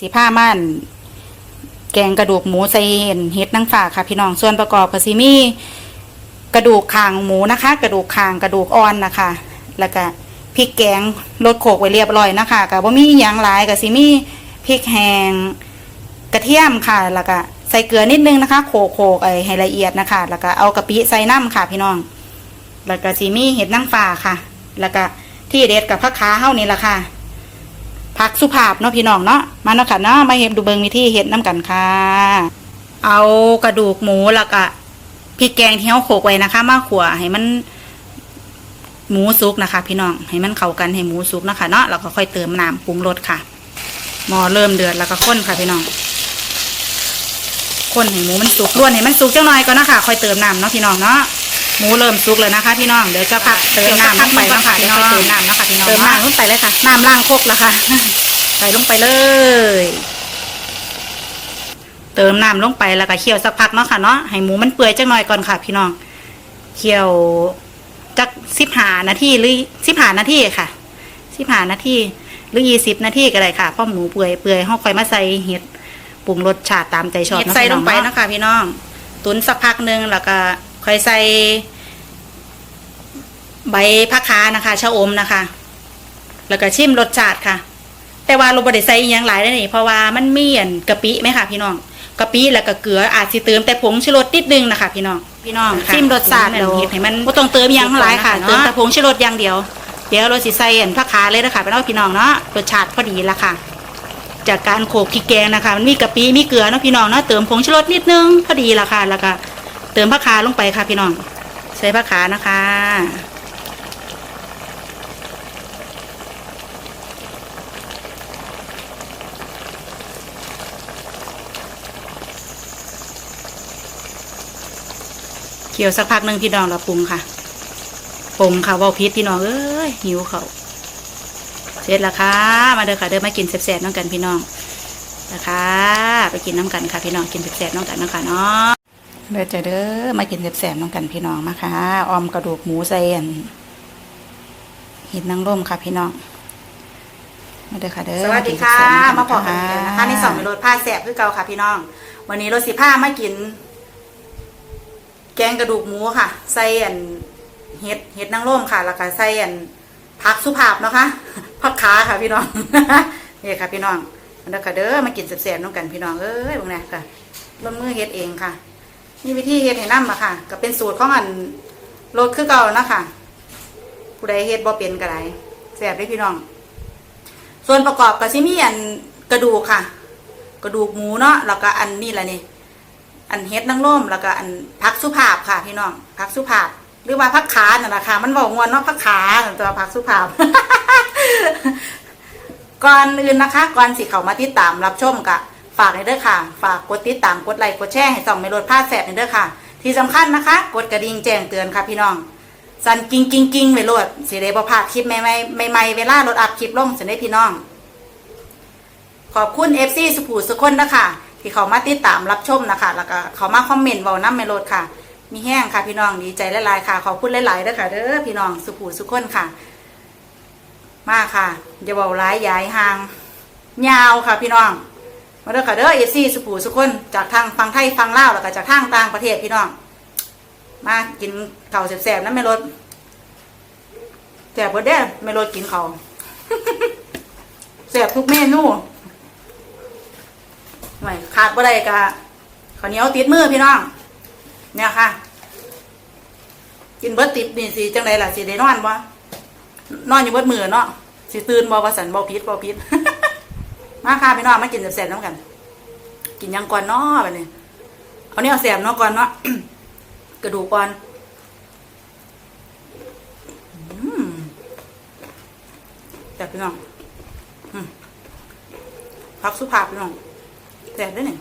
สีผ้าม่านแกงกระดูกหมูใส่เห็นเห็ดนางฟ้าค่ะ พี่น้องส่วนประกอบก็สิมีกระดูกคางหมูนะคะ กระดูกคางกระดูกอ่อนนะคะ แล้วก็พริกแกงรสโขกไว้เรียบร้อยนะคะกับว่ามีอย่างหลายก็สิมีพริกแห้งกระเทียมค่ะ แล้วก็ใส่เกลือนิดนึงนะคะ โขกโขกไอ้ให้ละเอียดนะคะ แล้วก็เอากะปิใส่น้ำค่ะ พี่น้อง แล้วก็สิมีเห็ดนางฟ้าค่ะ แล้วก็ที่เด็ดกับผักขาเฮ้านี่แหละค่ะ ผักสุภาพเนาะพี่น้องเนาะมาเนาะค่ะเนาะมาเห็นดูเบิงวิธีเห็ดน้ำกันค่ะ เอากระดูกหมูแล้วก็พริกแกงที่เขาโขกไว้นะคะ มาขัวให้มันหมูสุกนะคะ พี่น้องให้มันเข้ากันให้หมูสุกนะคะเนาะแล้วก็ค่อยเติมน้ำปรุงรสค่ะหม้อเริ่มเดือดแล้วก็ข้นค่ะพี่น้องข้นให้หมูมันสุกล้วนให้มันสุกเจังหน่อยก่อนนะคะค่อยเติมน้ำเนาะพี่น้องเนาะ หมูเริ่มสุกแล้วนะคะพี่น้องเดี๋ยวจะพักเติมน้ำลงไปเนาะค่ะพี่น้องเติมน้ำเนาะค่ะพี่น้องเติมน้ำลงไปเลยค่ะน้ำล้างครกแล้วค่ะใส่ลงไปเลย เติมน้ำลงไปแล้วก็เคี่ยวสักพักเนาะค่ะเนาะให้หมูมันเปื่อยจังหน่อยก่อนค่ะ พี่น้องเคี่ยวจักสิบหานาทีหรือสิบหานาทีค่ะสิบหานาทีหรือยี่สิบนาทีก็ได้ค่ะเพราะหมูเปื่อยเปื่อยห้องค่อยมาใส่เห็ดปรุงรสชาติตามใจชอบใส่ลงไปนะคะพี่น้อง ตุนสักพักหนึ่งแล้วก็ ค่อยใส่ใบผักคานะคะชะอมนะคะ แล้วก็ชิมรสชาติค่ะ แต่ว่าเราบไดใส่อิหยังหลายได้นี่เพราะว่ามันมีอันกะปิไหมคะพี่น้องกะปิแล้วก็เกลืออาจสิเติมแต่ผงชูรสนิดนึงนะคะ พี่น้องพี่น้องชิมรสชาติแล้วให้มันบ่ต้องเติมอิหยังหลายค่ะเติมแต่ผงชูรสอย่างเดียว เดี๋ยวเราสิใส่อันผักขาเลยนะคะพี่น้องพี่น้องเนาะรสชาติพอดีละค่ะ จากการโขลกพริกแกงนะคะ มันมีกะปิมีเกลือเนาะพี่น้องเนาะเติมผงชูรสนิดนึงพอดีละค่ะแล้วก็ เติมผักขาลงไปค่ะพี่น้อง ใส่ผักขานะคะ เคี่ยวสักพักหนึ่งพี่น้องเราปรุงค่ะปรุงค่ะว่าพิษพี่น้องเอ้ยหิวเขาเสร็จแล้วค่ะ มาเด้อค่ะเด้อมากินแซ่บๆน้องกันพี่น้องนะคะ ไปกินน้ำกันค่ะพี่น้องกินแซ่บๆน้องกันเนาะคะเนาะ เด้อจ้ะเด้อมากินแซ่บๆน้องกันพี่น้องมาค่ะออมกระดูกหมูใส่อันเห็ดนางร่มค่ะพี่น้องมาเด้อค่ะเด้อสวัสดีค่ะนมาพบกันอีกแล้วนะคะในสองเมนูผ้าแสบคือเก่าค่ะ พี่น้อง วันนี้รถสิผ้ามากิน แกงกระดูกหมูค่ะ ใส่อันเห็ดเห็ดนางร่มค่ะ แล้วก็ใส่อันผักสุภาพเนาะคะผักขาค่ะพี่น้องนี่ค่ะพี่น้องมาเด้อค่ะเด้อมากินแซ่บๆน้องกันพี่น้องเอ้ยบางแน่ค่ะลงมือเฮ็ดเองค่ะ นี่วิธีเฮ็ดให้น้ำอะค่ะ ก็เป็นสูตรของอันรสคือเก่านะคะผู้ใดเฮ็ดบ่เป็นก็ได้แซ่บได้พี่น้อง ส่วนประกอบก็สิมีอันกระดูกค่ะ กระดูกหมูเนาะแล้วก็อันนี่แหละนี่อันเฮ็ดนางร่มแล้วก็อันพักสุภาพค่ะพี่น้องพักสุภาพ หรือว่าพักขาน่ะนะคะมันบอกงวนเนาะพักขาตัวพักสุภาพก่อนอื่นนะคะ ก่อนสิเขามาติดตามรับชมกะ ฝากในเด้อค่ะ ฝากกดติดตามกดไลค์กดแชร์ให้ส่องไม่ลดพลาดแสบในเด้อค่ะ ที่สำคัญนะคะ กดกระดิ่งแจ้งเตือนค่ะพี่น้องสั่นกิ้งกิ้งกิ้งไปโลดสิได้บ่พลาดคลิปใหม่ๆใหม่เวลารถอัพคลิปลงสิได้พี่น้อง ขอบคุณ FC สุภูสุคนนะคะที่เขามาติดตามรับชมนะคะ แล้วก็เขามาคอมเมนต์เว้าน้ำเมโลดค่ะ มีแห้งค่ะพี่น้องดีใจหลายๆค่ะ ขอบคุณหลายๆเด้อค่ะเด้อพี่น้องสุภูสุคนค่ะ มาค่ะอย่าเบาร้ายยายห่าง ยาวค่ะพี่น้อง มาเด้อค่ะเด้อ FC สุภูสุคนจากทางฟังไทยฟังลาวแล้วก็จากทางต่างประเทศพี่น้อง มากินข้าวแซ่บๆนะเมโลดแซ่บเบิดเด้อเมโลดกินข้าวแซ่บทุกเมนูไม่ขาดบ่ได้กะข้าวเหนียวติดมือพี่น้อง เนี่ยค่ะ กินเบิดติดนี่สิจังไดล่ะสิได้นอนบ่นอนอยู่เบิดมือเนาะสิตื่นบ่ว่าสันบ่พิษบ่พิษ มาค่ะพี่น้องมากินแซ่บๆน้ำกัน กินยังก่อนเนาะบัดนี้เอาเนี่ยแซ่บเนาะก่อนเนาะกระดูกก่อนแซ่พี่น้องพักสุภาพพี่น้องแตกด้วยเนี่ย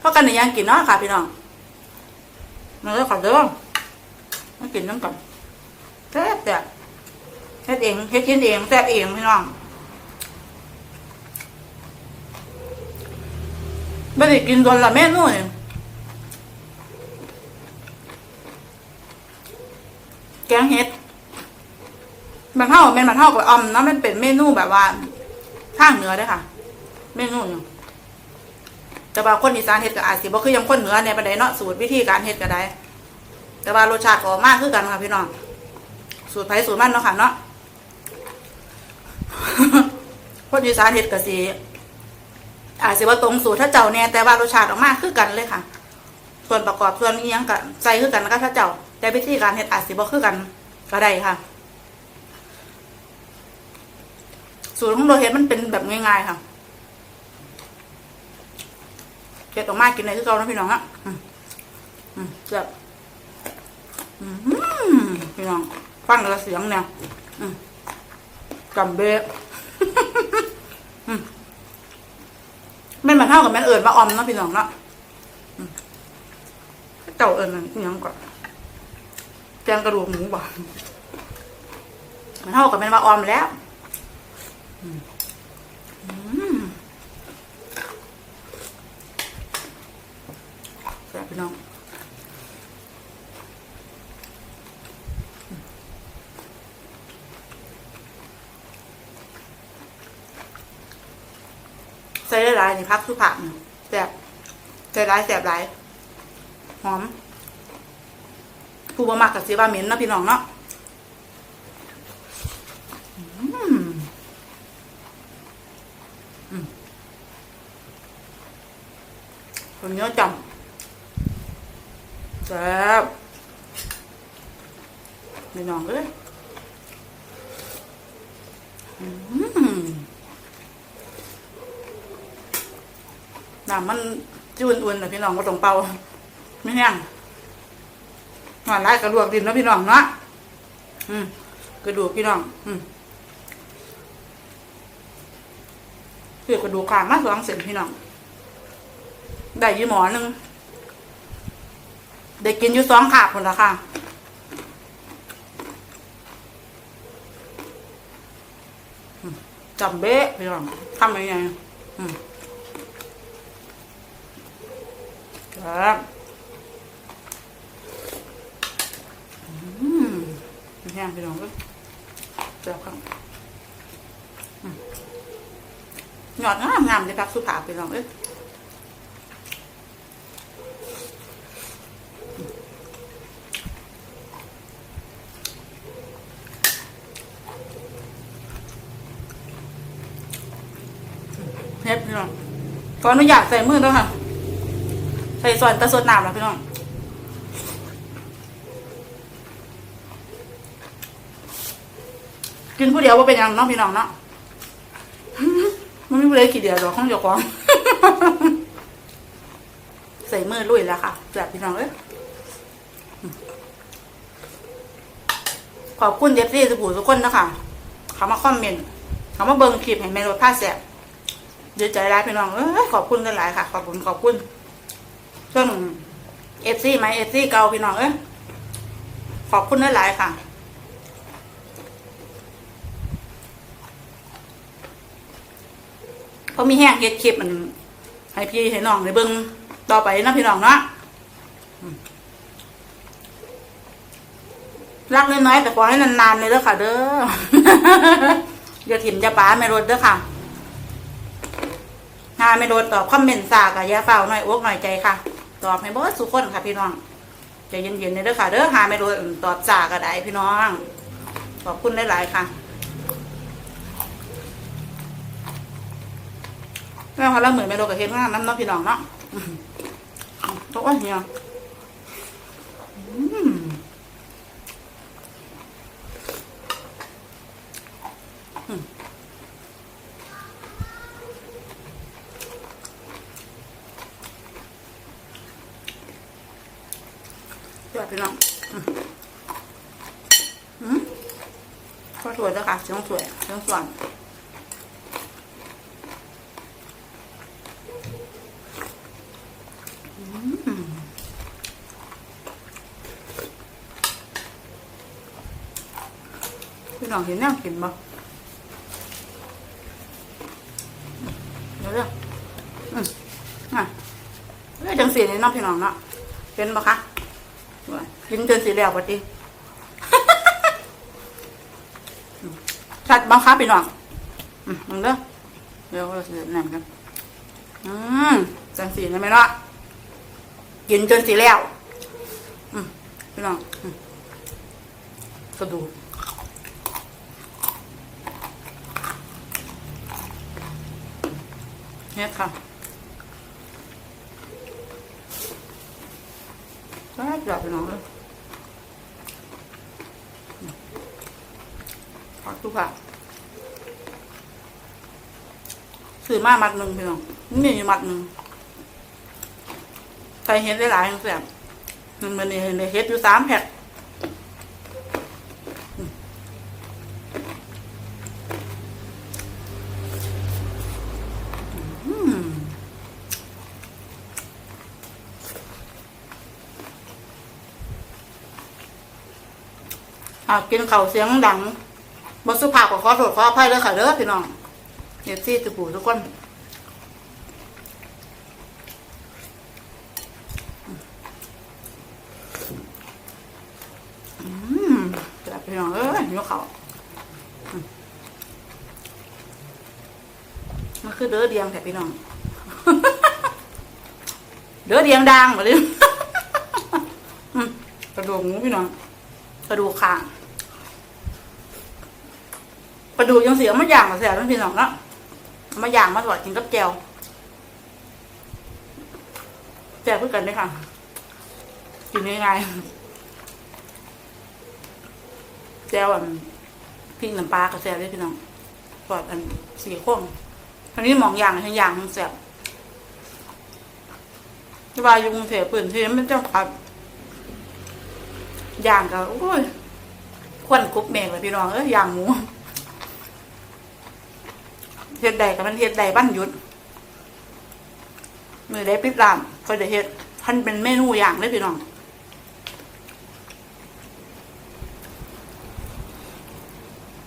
พราะกันในยังกินเนาะค่ะพี่น้องมันก็ขอเด้อมากินน้ำกันแซ่บแซ่บ ฮ็ดเองเฮ็ดกินเองแซ่บเองพี่น้องไม่ได้กินโดนละเมนูเนี่ยแกงเห็ดมันเท่าเป็นมันเท่ากับออมนะมันเป็นเมนูแบบว่าทางเหนือด้อค่ะ เมนูหนึ่งแต่ว่าคนอีสานเฮ็ดก็อาจสิบ่คือยังคนเหนือในประเด็นเนาะสูตรวิธีการเฮ็ดก็ได้ แต่ว่ารสชาติก็มากคือกันค่ะพี่น้องสูตรไผ่สูตรมันเนาะค่ะเนาะ คนอีสานเฮ็ดก็สิอาจสิว่าตรงสูตรถ้าเจ้าเนี่ยแต่ว่ารสชาติออกมาคือกันเลยค่ะ ส่วนประกอบส่วนนี้ยังก็ใส่คือกันก็ถ้าเจ้าแต่วิธีการเฮ็ดอาจสิบ่คือกันก็ได้ค่ะ สูตรของโรเฮ็ดมันเป็นแบบง่ายๆค่ะเฮ็ดออกมากินได้คือเก่านะพี่น้องอะอืมอืมแบบอืมพี่น้องฟังแล้วเสียงเนี่ยอืมกำเบะ มแม่นมาเท่ากับแม่นเอิญว่าออมเนาะพี่น้องเนาะเจ้าเอิญมันยังก่อนแกงกระดูกหมูบ่มันเท่ากับแม่นว่าออมแล้วแซ่บพี่น้อง ใส่หลายๆนี่พักสุผักนี่แซ่บใส่หลายแซ่บหลายหอมผู้บ่มักกับสีว่าเหม็นนาะพี่น้องเนาะอืมอืมคนเนื้อจำแซ่บพี่น้องเอ้ยอืม น้ำมันจุนอุ่นนะพี่น้องก็ต้องเป่าไม่แห้งหวานไรกระลวกดินนะพี่น้องเนาะอืมกระดูกพี่น้อง อืมคือกระดูกขางมาสองเส้นพี่น้อง ได้ยี่หมอหนึ่งได้กินอยู่สองขาบคนละค่ะอืมจำเบ๊ะพี่น้องทำยังไงอืม ครับอืมแห้งพี่น้องเอ้ยเจ้าครับหยอดงามงามเลยพักสุภาพพี่น้องเอ้ยเฮ็ดพี่น้องขออนุญาตใส่มือด้วยค่ะ ใส่ส่วนตะสดน้ำแล้วพี่น้องกินผู้เดียวว่าเป็นยังน้องพี่น้องเนาะมันไม่ผู้ใดกี่เดียวหรอกข้องเจ้าของใส่มือลุยแล้วค่ะแบบพี่น้องเอ้ยขอบคุณเจฟซี่สุภูทุกคนนะคะเขามาคอมเมนต์เขามาเบิ่งคลิปให้แม่รถผ้าแสบดีใจร้ายพี่น้องเอ้ยขอบคุณกันหลายค่ะ ขอบคุณขอบคุณ เรื่งเอฟซีไหมเอฟซีเก่าพี่น้องเอ้ยขอบคุณหลายๆค่ะเพรามีแห้งเฮ็ดคลิปมันให้พี่ให้น้องในเบิ้งต่อไปนาะพี่น้องเนาะอืมรักน้อยๆแต่ขอให้นานๆเลยเด้อค่ะ เด้ออย่าถิ่มอย่าป้าไม่รถเด้อค่ะหาไม่โดนตอบคอมเมนต์สากะอยาเฝ้าหน่อยอกหน่อยใจค่ะ ตอบให้เบิดสุกคนค่ะพี่น้องใจเย็นๆเลยเด้อค่ะ เด้อหาไม่โดนตอบสากะไดพี่น้อง ขอบคุณหลายๆค่ะแล้วเขาเหมือนไม่โดนกับเฮ็ดงานน้ำเน้องพี่น้องเนาะโต๊ะเฮียอืมเดี๋ยว พี่น้องก็สวยแล้วค่ะเสียงสวยเสียงสว่างอืมพี่น้องเห็นแนวกินบ่เดี๋ยวเดี๋ยวอืมอะเอ้ยจังสีนี่น้องพี่น้องเนาะเป็นบ่คะ กินจนสีแล้วปะติอืมชัดบ้างครับพี่น้องมึงเด้อเดี๋ยวเราจะแหนมกันอืมจังสีได้ไหมเนาะกินจนสีแล้วอืมพี่น้องอืมกระดูกเฮ็ดค่ะก็จับพี่น้องเลย ผักทุกผักซื้อมามัดหนึ่งพี่น้องนี่มีมัดหนึ่งใส่เฮ็ดได้หลายอย่างแซ่บมันมันนี่เฮ็ดอยู่สามแผ่นอืมอ่ากินข้าเสียงดัง บนสุภาพก็ขอโทษขออภัยเลยค่ะเด้อพี่น้องเอฟซีตุปูทุกคนอืมกลับพี่น้องเอ้ยยกเขามันคือเด้อเดียงแต่พี่น้อง เด้อเดียงดังมาเลยอืมกระดูกหมูพี่น้อง กระดูกคาง กระดูยังเสียมาอย่างมาแสบทั้งพี่น้องเนาะเอามาย่างมาถอดกินกับแจวแจวเพื่อกันด้วยค่ะกินง่ายๆแจวอันพริกน้ำปลากระแสบด้วยพี่น้องถอดอันสีข้งอันนี้หมองอย่างทั้งอย่างทั้งแสบที่ว่าอยู่กรุงเทพปืนที่มันจะผัดย่างก็โอ้ยควันกรุบเมงเลยพี่น้องเอ้ยย่างหมู เฮ็ดใดกับมันเฮ็ดใดบ้านหยุดมือได้ปิดร้านก็จะเฮ็ดท่านเป็นเมนูอย่างเลยพี่น้อง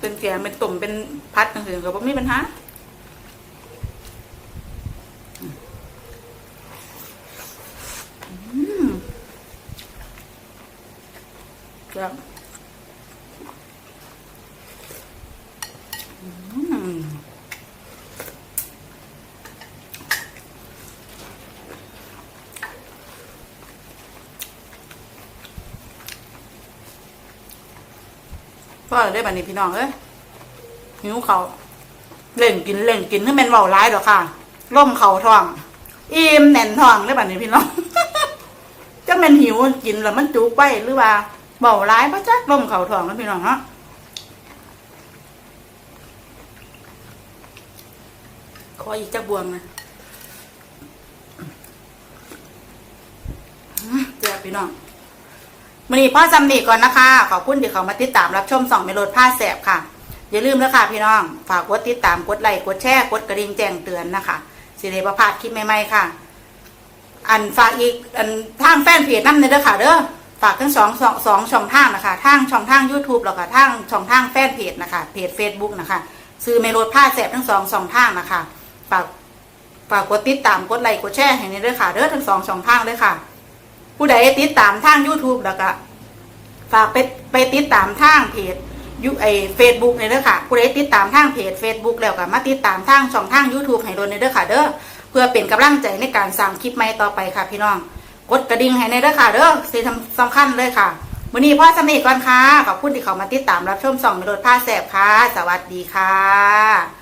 เป็นแกงเป็นตุ่มเป็นพัดต่างๆก็บ่มีปัญหาอืมครับอืม พ่อได้บัดนี้พี่น้องเอ้ยหิวเขาเล่นกินเล่นกินให้แมันเบาร้ายดอกค่ะร่มเขาท้องอิ่มแน่นท้องได้บัดนี้พี่น้องจะแมันหิวกินแล้วมันจุกไปหรือว่าเบาร้ายปะจ๊ะร่มเขาท้องนะพี่น้องเนาะขออีกจักบวงนะเจ้าพี่น้อง มันนี้พ่อจำนีก่อนนะคะ ขอบคุณที่เขามาติดตามรับชมสองเมโลดผ้าแสบค่ะ อย่าลืมนะคะพี่น้อง ฝากกดติดตาม กดไลค์ กดแชร์ กดกระดิ่งแจ้งเตือนนะคะ สิเดประพาดคลิปใหม่ๆค่ะ อันฝากอีก อันทางแฟนเพจนั่นเลยเด้อค่ะเด้อ ฝากทั้งสองสองสองช่องทางนะคะทางช่องทาง YouTube แล้วก็ทางช่องทางแฟนเพจนะคะ เพจ Facebook นะคะ ซื้อเมโลดผ้าแสบทั้งสองช่องทางนะคะ ฝากฝากกดติดตาม กดไลค์ กดแชร์ให้ในเด้อค่ะ เด้อทั้งสองช่องทางเลยค่ะ ผู้ใดติดตามทาง YouTube แล้วก็ฝากไปไปติดตามทางเพจยูไอเฟซบุ๊กเนี่ยเด้อค่ะผู้ใดติดตามทางเพจ Facebook แล้วก็มาติดตามทางช่องทาง YouTube ให้โดนในเด้อค่ะ เด้อเพื่อเป็นกำลังใจในการสร้างคลิปใหม่ต่อไปค่ะ พี่น้อง กดกระดิ่งให้ในเด้อค่ะ เด้อสิ่งสำคัญเลยค่ะวันนี้พ่อสำเร็จก่อนค่ะขอบคุณที่เขามาติดตามรับชมส่องในรถผ้าแสบค่ะ สวัสดีค่ะ